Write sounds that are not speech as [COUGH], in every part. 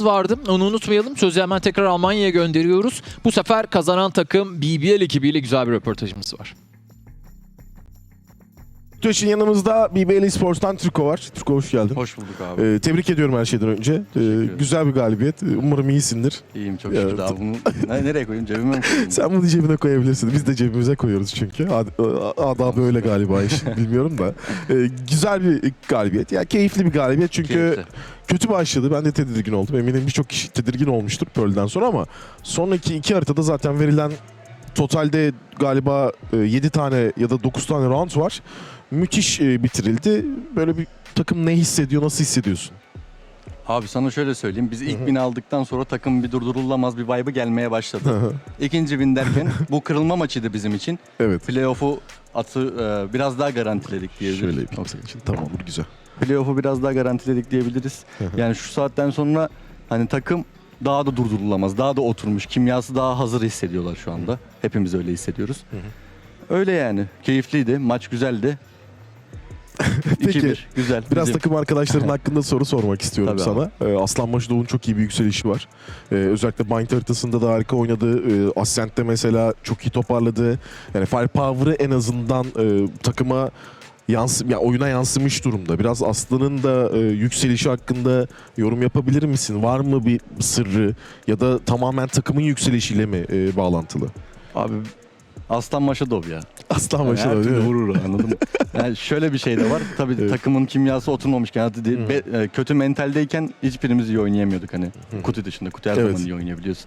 vardı. Onu unutmayalım. Sözü hemen tekrar Almanya'ya gönderiyoruz. Bu sefer kazanan takım BBL ekibiyle güzel bir röportajımız var. Tüşün yanımızda BBL Sports'tan Türko var. Türko hoş geldin. Hoş bulduk abi. Ee, tebrik ediyorum her şeyden önce. Ee, güzel bir galibiyet. Umarım iyisindir. İyiyim çok şükür abi. Bunu ne- nereye koyayım? Cebime mi koyayım? Sen bunu cebine koyabilirsin. Biz de cebimize koyuyoruz çünkü. Ad, ada böyle galiba iş. [LAUGHS] Bilmiyorum da. Ee, güzel bir galibiyet. Ya keyifli bir galibiyet çünkü Keyifli. kötü başladı. Ben de tedirgin oldum. Eminim birçok kişi tedirgin olmuştur Pearl'den sonra ama sonraki iki haritada zaten verilen totalde galiba 7 tane ya da 9 tane round var. Müthiş e, bitirildi. Böyle bir takım ne hissediyor, nasıl hissediyorsun? Abi sana şöyle söyleyeyim. Biz ilk hı. bini aldıktan sonra takım bir durdurulamaz bir vibe'ı gelmeye başladı. İkinci bin derken bu kırılma maçıydı bizim için. evet. Playoff'u atı e, biraz daha garantiledik diyebiliriz. Şöyle yapayım senin için. Tamamdır güzel. Playoff'u biraz daha garantiledik diyebiliriz. Yani şu saatten sonra hani takım daha da durdurulamaz. Daha da oturmuş. Kimyası daha hazır hissediyorlar şu anda. Hepimiz öyle hissediyoruz. Hı hı. Öyle yani. Keyifliydi. Maç güzeldi. [LAUGHS] Peki, 2-1. Güzel. Biraz Bizim- takım arkadaşların [LAUGHS] hakkında soru sormak istiyorum Tabii sana. Ee, Aslanbaşı Doğu'nun çok iyi bir yükselişi var. Ee, özellikle Bind haritasında da harika oynadı. Ee, Ascent'te mesela çok iyi toparladı. Yani firepower'ı en azından e, takıma yansı ya oyuna yansımış durumda. Biraz Aslan'ın da e, yükselişi hakkında yorum yapabilir misin? Var mı bir sırrı ya da tamamen takımın yükselişiyle mi e, bağlantılı? Abi Aslan Maşadov ya. Aslanbaşı Her Doğu değil türlü mi? vurur anladın mı? [LAUGHS] Yani şöyle bir şey de var. Tabii Evet. takımın kimyası oturmamışken hadi de- Hı. be- e, kötü mentaldeyken hiçbirimiz iyi oynayamıyorduk hani. Hı. Kutu dışında. Kutu her Evet. zaman iyi oynayabiliyorsun.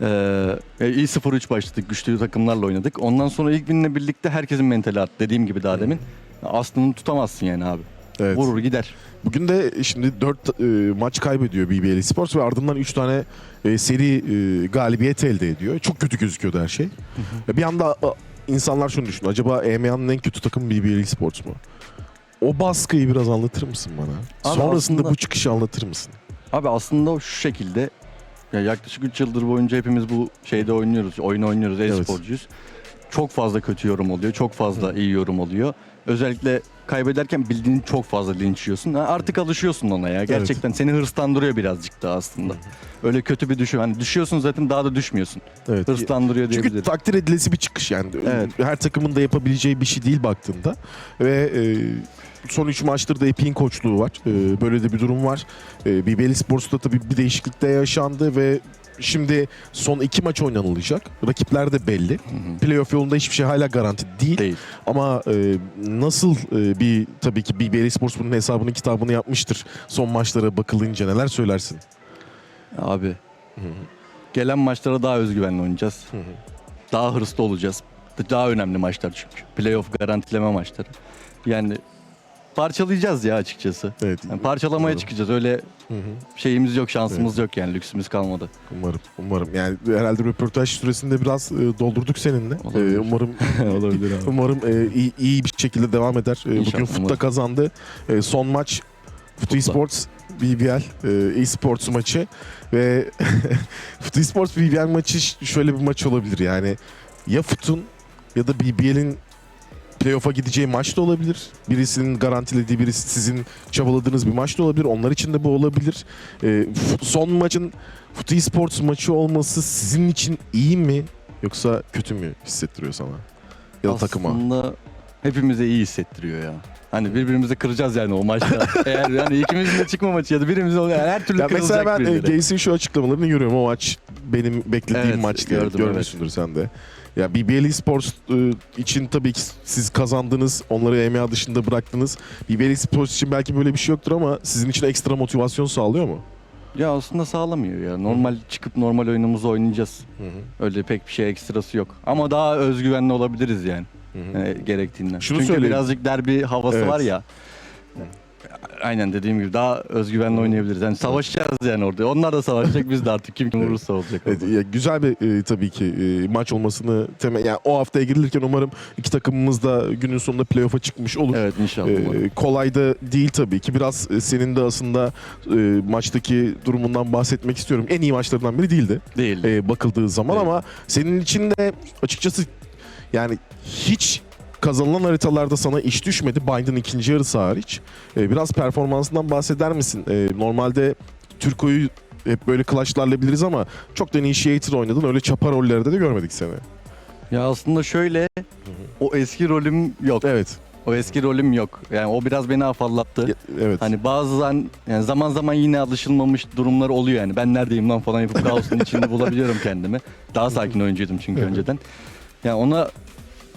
Ee, iyi 0-3 başladık. Güçlü takımlarla oynadık. Ondan sonra ilk binle birlikte herkesin mentali arttı. Dediğim gibi daha demin. Aslında tutamazsın yani abi. Evet. Vurur gider. Bugün de şimdi 4 maç kaybediyor BBL Sports ve ardından 3 tane e, seri e, galibiyet elde ediyor. Çok kötü gözüküyordu her şey. Ve bir anda a, insanlar şunu düşünüyor. Acaba EMEA'nın en kötü takımı BBL Sports mu? O baskıyı biraz anlatır mısın bana? Abi Sonrasında aslında- bu çıkışı anlatır mısın? Abi aslında şu şekilde ya yaklaşık 3 yıldır boyunca hepimiz bu şeyde oynuyoruz. Oyun oynuyoruz. Evet. E-sporcuyuz. Çok fazla kötü yorum oluyor. Çok fazla iyi yorum oluyor. Özellikle kaybederken bildiğin çok fazla linç yiyorsun. Ha, artık alışıyorsun ona ya. Gerçekten seni hırslandırıyor birazcık da aslında. Öyle kötü bir düşüyor. Hani düşüyorsun zaten daha da düşmüyorsun. Evet. Hırslandırıyor Çünkü diyebilirim. takdir edilesi bir çıkış yani. Evet. Her takımın da yapabileceği bir şey değil baktığında. Ve e, son 3 maçtır da Epic'in koçluğu var. E, böyle de bir durum var. E, BBL Sports'ta tabii bir değişiklik de yaşandı ve şimdi son 2 maç oynanılacak. Rakipler de belli. Hı hı. Playoff yolunda hiçbir şey hala garanti değil. Değil. Ama e, nasıl e, bir tabii ki BBL Sports bunun hesabını kitabını yapmıştır. Son maçlara bakılınca neler söylersin? Abi gelen maçlara daha özgüvenli oynayacağız. Hı hı. Daha hırslı olacağız. Daha önemli maçlar çünkü. Playoff garantileme maçları. Yani parçalayacağız ya açıkçası. Evet. Yani parçalamaya Umarım. çıkacağız. Öyle Hı hı. şeyimiz yok, şansımız yok yani. Lüksümüz kalmadı. Umarım, umarım. Yani herhalde röportaj süresinde biraz e, doldurduk seninle. Olabilir. E, umarım [LAUGHS] Olabilir abi. umarım e, iyi, iyi bir şekilde devam eder. E, İnşallah, bugün Futta umarım. kazandı. E, son maç Futu Futla. Sports BBL e, e-sports maçı ve [LAUGHS] Futu Sports BBL maçı şöyle bir maç olabilir yani ya Fut'un ya da BBL'in playoff'a gideceği maç da olabilir. Birisinin garantilediği, birisi sizin çabaladığınız bir maç da olabilir. Onlar için de bu olabilir. E, son maçın Futu Esports maçı olması sizin için iyi mi yoksa kötü mü hissettiriyor sana? Ya da takıma? Aslında hepimize iyi hissettiriyor ya. Hani birbirimizi kıracağız yani o maçta. [LAUGHS] Eğer yani ikimizin de çıkma maçı ya da birimiz yani her türlü Ya mesela kırılacak ben e. Gaze'in şu açıklamalarını görüyorum. O maç benim beklediğim Evet, maç diye görmüşsündür sen de. Ya BBL Sports e, için tabii ki siz kazandınız. Onları EMEA dışında bıraktınız. BBL Sports için belki böyle bir şey yoktur ama sizin için ekstra motivasyon sağlıyor mu? Ya aslında sağlamıyor ya. Normal çıkıp normal oyunumuzu oynayacağız. Öyle pek bir şey ekstrası yok. Ama daha özgüvenli olabiliriz yani. e, gerektiğinden. Şunu Çünkü söyleyeyim. birazcık derbi havası Evet. var ya. Aynen dediğim gibi daha özgüvenli oynayabiliriz. Yani savaşacağız yani orada. Onlar da savaşacak biz de artık kim kim vurursa olacak. Evet, ya güzel bir e, tabii ki e, maç olmasını temel yani o haftaya girilirken umarım iki takımımız da günün sonunda playoff'a çıkmış olur. Evet inşallah. Umarım. kolay da değil tabii ki. Biraz e, senin de aslında e, maçtaki durumundan bahsetmek istiyorum. En iyi maçlarından biri değildi Değil. e, bakıldığı zaman Evet. ama senin için de açıkçası yani hiç kazanılan haritalarda sana iş düşmedi. Bind'in ikinci yarısı hariç. E, biraz performansından bahseder misin? E, normalde Türko'yu hep böyle clashlarla biliriz ama çok da initiator oynadın. Öyle çapa rollerde de görmedik seni. Ya aslında şöyle o eski rolüm yok. Evet. O eski rolüm yok. Yani o biraz beni afallattı. Ya- Evet. Hani bazen yani zaman zaman yine alışılmamış durumlar oluyor yani. Ben neredeyim lan falan yapıp kaosun içinde [LAUGHS] bulabiliyorum kendimi. Daha sakin oyuncuydum çünkü önceden. Yani ona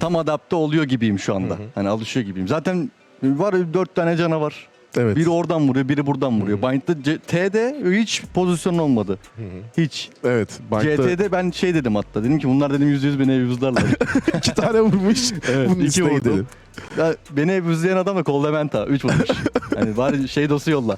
tam adapte oluyor gibiyim şu anda. Hı hı. Hani alışıyor gibiyim. Zaten var dört tane canavar. evet. Biri oradan vuruyor, biri buradan vuruyor. Bind'de T'de hiç pozisyon olmadı. Hiç. Evet. Bind'da CT'de ben şey dedim hatta. Dedim ki bunlar dedim yüzde yüz beni evuzlarlar. [LAUGHS] iki tane vurmuş. [LAUGHS] Evet, Bunun iki ya, beni evuzlayan adam da Coldamenta. Üç vurmuş. [LAUGHS] hani bari şey dosu yolla.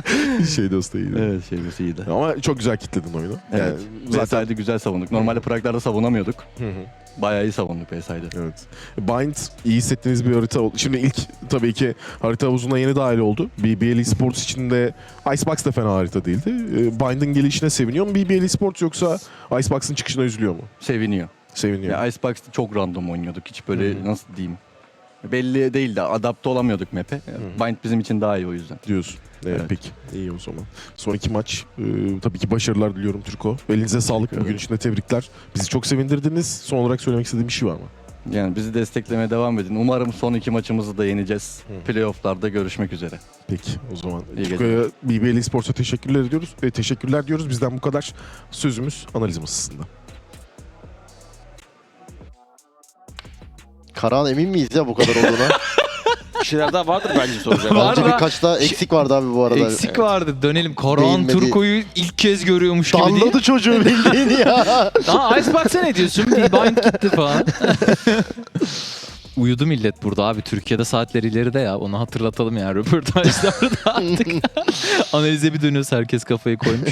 [LAUGHS] Şey dostu iyiydi. Evet şey dosu iyiydi. Ama çok güzel kitledin oyunu. Evet. zaten PSI'de güzel savunduk. Normalde Prag'larda savunamıyorduk. Hı hı. Bayağı iyi savunduk PSI'de. Evet. Bind iyi hissettiğiniz bir harita oldu. Şimdi ilk tabii ki harita havuzuna yeni dahil oldu. BBL Esports için de Icebox da fena harita değildi. Ee, Bind'in gelişine seviniyor mu BBL Esports yoksa Icebox'ın çıkışına üzülüyor mu? Seviniyor. Seviniyor. Ya Icebox'ta çok random oynuyorduk. Hiç böyle Hı hı. nasıl diyeyim. Belli değil de adapte olamıyorduk map'e. Bind bizim için daha iyi o yüzden. diyorsun. Evet, Evet. Peki. İyi o zaman. Son iki maç. e, tabii ki başarılar diliyorum Türko. Elinize sağlık. Bugün için de tebrikler. Bizi çok sevindirdiniz. Son olarak söylemek istediğim bir şey var mı? Yani bizi desteklemeye devam edin. Umarım son iki maçımızı da yeneceğiz. Playoff'larda görüşmek üzere. Peki o zaman İyi Türko'ya BBL Esports'a teşekkürler ediyoruz. E, teşekkürler diyoruz. Bizden bu kadar. Sözümüz analiz masasında. Karahan emin miyiz ya bu kadar olduğuna? [LAUGHS] Bir şeyler daha vardır bence soracak. Var Bence da- birkaç daha eksik vardı abi bu arada. Eksik vardı. Dönelim. Koran Değinmedi. Turko'yu ilk kez görüyormuş gibi değil. Danladı çocuğu [LAUGHS] bildiğin ya. Aa Icebox'a ne diyorsun? Bir bind gitti falan. [LAUGHS] Uyudu millet burada abi. Türkiye'de saatler ileride ya. Onu hatırlatalım yani röportajlarda artık. Analize bir dönüyoruz. Herkes kafayı koymuş.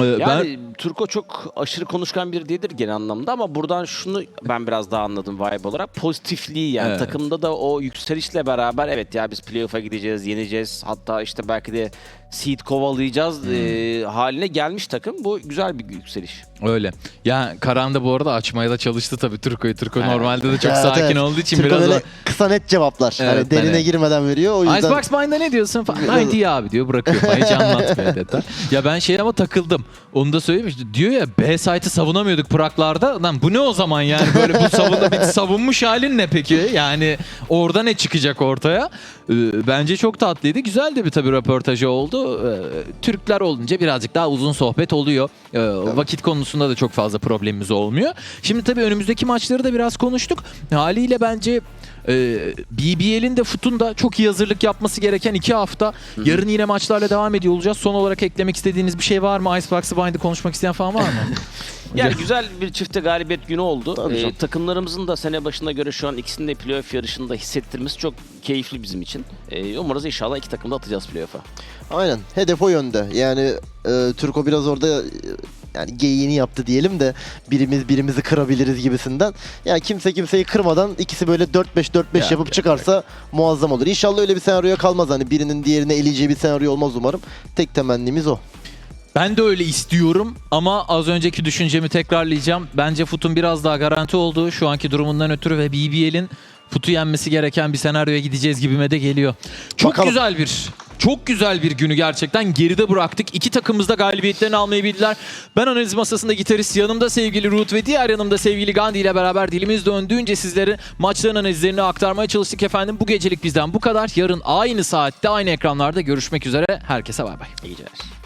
Ee, Yani Turko çok aşırı konuşkan biri değildir genel anlamda ama buradan şunu ben biraz daha anladım vibe olarak. Pozitifliği yani Evet. takımda da o yükselişle beraber evet ya biz playoff'a gideceğiz, yeneceğiz. Hatta işte belki de seed kovalayacağız Hmm. e, haline gelmiş takım. Bu güzel bir yükseliş. öyle. Ya Karan da bu arada açmaya da çalıştı tabii Turko'yu. Turko Evet. normalde de çok Evet, sakin evet. olduğu için Türko biraz böyle o... kısa net cevaplar. Evet, hani derine hani- girmeden veriyor. O yüzden Icebox Mind'a ne diyorsun falan. Ya abi diyor bırakıyor falan. Hiç anlatmıyor detay. Ya ben şey ama takıldım. Onu da söyleyeyim işte. Diyor ya B site'ı savunamıyorduk Prag'larda. Lan bu ne o zaman yani? Böyle bu savunma, bir savunmuş halin ne peki? Yani orada ne çıkacak ortaya? Ee, bence çok tatlıydı. Güzel de bir tabii röportajı oldu. Ee, Türkler olunca birazcık daha uzun sohbet oluyor. Ee, vakit konusunda da çok fazla problemimiz olmuyor. Şimdi tabii önümüzdeki maçları da biraz konuştuk. Haliyle bence e, BBL'in de Fut'un da çok iyi hazırlık yapması gereken iki hafta. Yarın yine maçlarla devam ediyor olacağız. Son olarak eklemek istediğiniz bir şey var mı? Icebox'ı Bind'i konuşmak isteyen falan var mı? [LAUGHS] Yani güzel bir çifte galibiyet günü oldu. Ee, takımlarımızın da sene başına göre şu an ikisinin de playoff yarışında hissettirmesi çok keyifli bizim için. Ee, umarız inşallah iki takım da atacağız playoff'a. aynen hedef o yönde. Yani e, Türko biraz orada e, yani geyiğini yaptı diyelim de birimiz birimizi kırabiliriz gibisinden. Yani kimse kimseyi kırmadan ikisi böyle 4-5 4-5 Ya, yapıp çıkarsa muazzam olur. İnşallah öyle bir senaryoya kalmaz. Hani birinin diğerine eleyeceği bir senaryo olmaz umarım. Tek temennimiz o. Ben de öyle istiyorum ama az önceki düşüncemi tekrarlayacağım. Bence Fut'un biraz daha garanti olduğu şu anki durumundan ötürü ve BBL'in Fut'u yenmesi gereken bir senaryoya gideceğiz gibime de geliyor. Çok Bakalım. güzel bir çok güzel bir günü gerçekten geride bıraktık. İki takımımız da galibiyetlerini almayı bildiler. Ben analiz masasında gitarist yanımda sevgili Ruth ve diğer yanımda sevgili Gandhi ile beraber dilimiz döndüğünce sizlere maçların analizlerini aktarmaya çalıştık efendim. Bu gecelik bizden bu kadar. Yarın aynı saatte aynı ekranlarda görüşmek üzere. Herkese bay bay. İyi geceler.